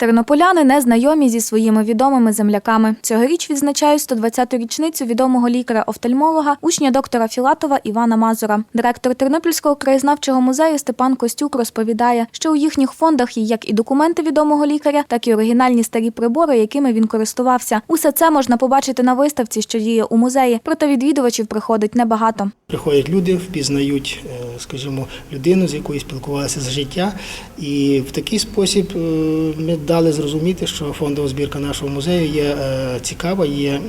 Тернополяни не знайомі зі своїми відомими земляками. Цьогоріч відзначають 120-ту річницю відомого лікаря-офтальмолога, учня доктора Філатова Івана Мазура. Директор Тернопільського краєзнавчого музею Степан Костюк розповідає, що у їхніх фондах є як і документи відомого лікаря, так і оригінальні старі прибори, якими він користувався. Усе це можна побачити на виставці, що діє у музеї. Проте відвідувачів приходить небагато. Приходять люди, впізнають, е, скажімо, людину, з якою спілкувалися за життя. І в такий спосіб е, ми дали зрозуміти, що фондова збірка нашого музею є е, цікава, є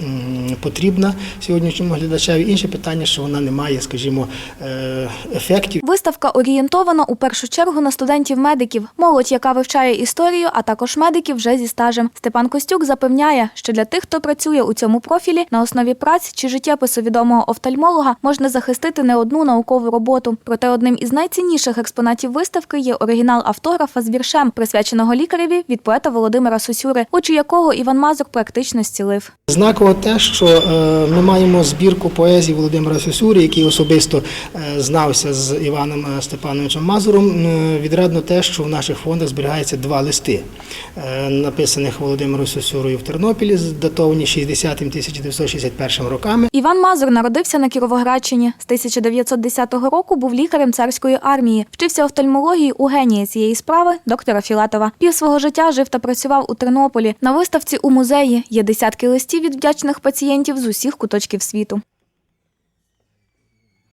потрібна сьогоднішньому глядачеві. Інше питання, що вона не має, скажімо, е, ефектів. Виставка орієнтована у першу чергу на студентів-медиків, молодь, яка вивчає історію, а також медиків вже зі стажем. Степан Костюк запевняє, що для тих, хто працює у цьому профілі, на основі праць чи життєпису відомого офтальмолога можна захистити не одну наукову роботу. Проте одним із найцінніших експонатів виставки є оригінал автографа з віршем, присвяченого лікареві від поета Володимира Сосюри, очі якого Іван Мазур практично зцілив. Знаково те, що е, ми маємо збірку поезії Володимира Сосюри, який особисто е, знався з Іваном е, Степановичем Мазуром. Відрадно те, що в наших фондах зберігається два листи, написаних Володимиром Сосюрою в Тернопілі, датовані 60-1961 роками. Іван Мазур народився на Кіровоградщині. З 1910 року був лікарем царської армії. Вчився офтальмології у генії цієї справи доктора Філатова. Пів свого життя жив та працював у Тернополі. На виставці у музеї є десятки листів від вдячних пацієнтів з усіх куточків світу.